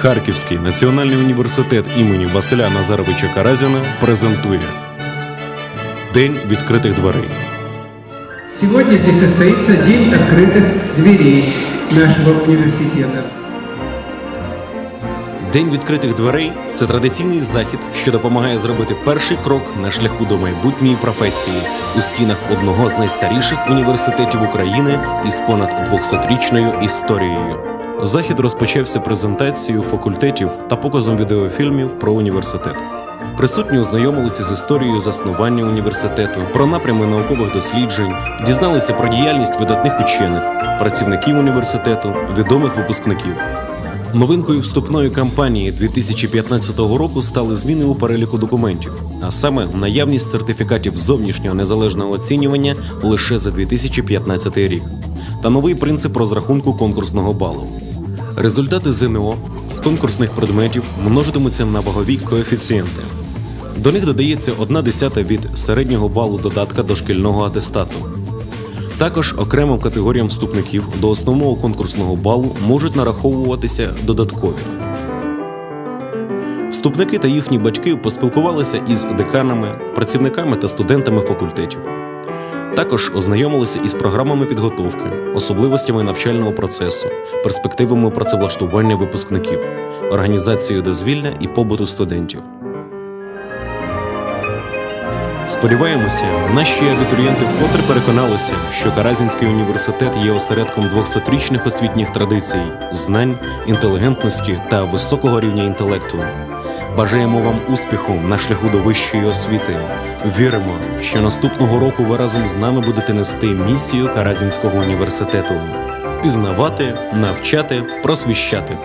Харківський національний університет імені Василя Назаровича Каразіна презентує День відкритих дверей. Сегодня здесь состоится День открытых дверей нашего университета. День відкритих дверей це традиційний захід, що допомагає зробити перший крок на шляху до майбутньої професії у стінах одного з найстаріших університетів України із понад 200-річною історією. Захід розпочався презентацією факультетів та показом відеофільмів про університет. Присутні ознайомилися з історією заснування університету, про напрями наукових досліджень, дізналися про діяльність видатних учених, працівників університету, відомих випускників. Новинкою вступної кампанії 2015 року стали зміни у переліку документів, а саме наявність сертифікатів зовнішнього незалежного оцінювання лише за 2015 рік, та новий принцип розрахунку конкурсного балу. Результати ЗНО з конкурсних предметів множитимуться на вагові коефіцієнти. До них додається одна десята від середнього балу додатка до шкільного атестату. Також окремим категоріям вступників до основного конкурсного балу можуть нараховуватися додаткові. Вступники та їхні батьки поспілкувалися із деканами, працівниками та студентами факультетів. Також ознайомилися із програмами підготовки, особливостями навчального процесу, перспективами працевлаштування випускників, організацією дозвілля і побуту студентів. Сподіваємося, наші абітурієнти вкотре переконалися, що Каразінський університет є осередком 200-річних освітніх традицій, знань, інтелігентності та високого рівня інтелекту. Бажаємо вам успіху на шляху до вищої освіти. Віримо, що наступного року ви разом з нами будете нести місію Каразінського університету пізнавати, навчати, просвіщати.